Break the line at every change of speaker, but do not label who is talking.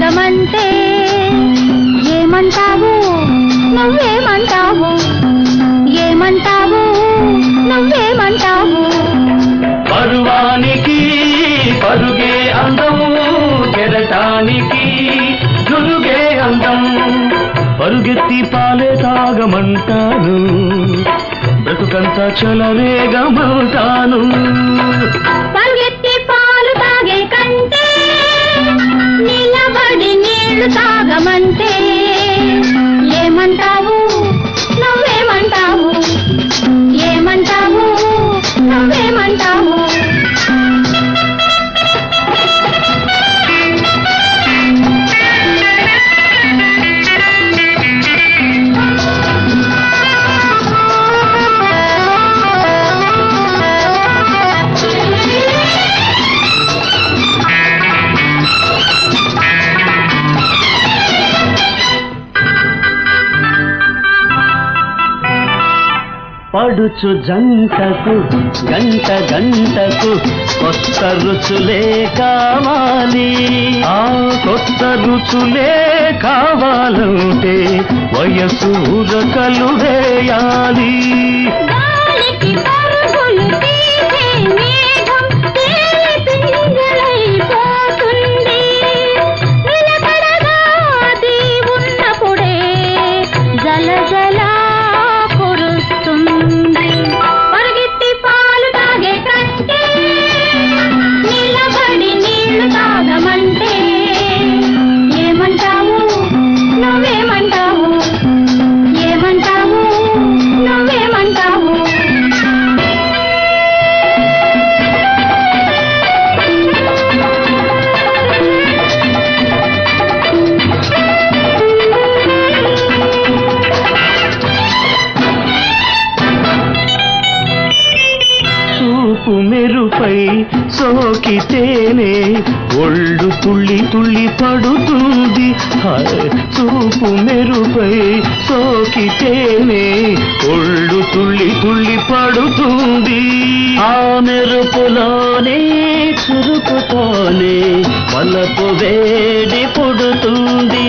పదమంటే ఏమంటావు? నువ్వేమంటావు?
ఏమంటావు? నువ్వేమంటావు? పరువానికి పరుగే అందము కెరటానికి దురుగే అందం. పరుగెత్తి పాలే తాగమంటాను బ్రతుకంతా చలరేగమంటాను amante
పడుచు జంటకు గంట గంటకు కొత్త రుచులే కావాలి. ఆ కొత్త రుచులే కావాలంటే వయసు ఉరకలు వేయాలి. చూపు మెరుపై సోకితేనే ఒళ్ళు తుళ్ళి తుళ్ళి పడుతుంది. చూపు మెరుపై సోకితేనే ఒళ్ళు తుళ్ళి తుళ్ళి పడుతుంది. ఆ మెరుపులోనే చురుకుతోనే వలపు వేడి పుడుతుంది.